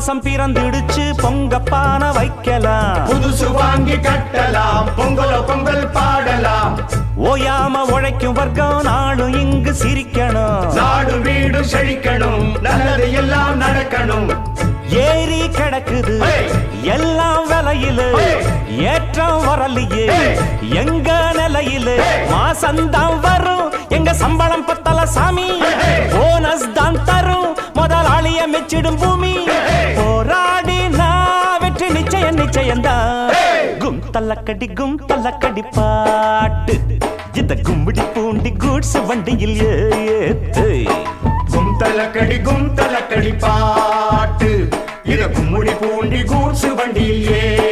மாசம் பிறந்திடுச்சு பொங்க பானை வைக்கலாம் புதுசு வாங்கி கட்டலாம் பொங்கலோ பொங்கல் பாடலாம் ஓயாம உழைக்கும் வர்க்கம் நாளும் இங்கு சிரிக்கணும் நாடு வீடு செழிக்கணும் நல்லது எல்லாம் நடக்கணும் ஏரி கிடக்குது! எல்லாம் விலையில! ஏற்றம் வரலையே! எங்க நிலையில Hey! மாசம்தான் வரும் எங்க சம்பளம் பத்தல சாமி! போனஸ் தான் தரும் முதலாளிய மெச்சிடும் பூமி Hey! கும் தள்ளக்கடி கும் தள்ளக்கடி பாட்டு. இந்த கும்பிடி பூண்டி கூட்ஸ் வண்டியில் ஏத்து. கும் தலக்கடி கும் தலக்கடி பாட்டு. இத கும்முடி பூண்டி கூசு வண்டியில் நம்ம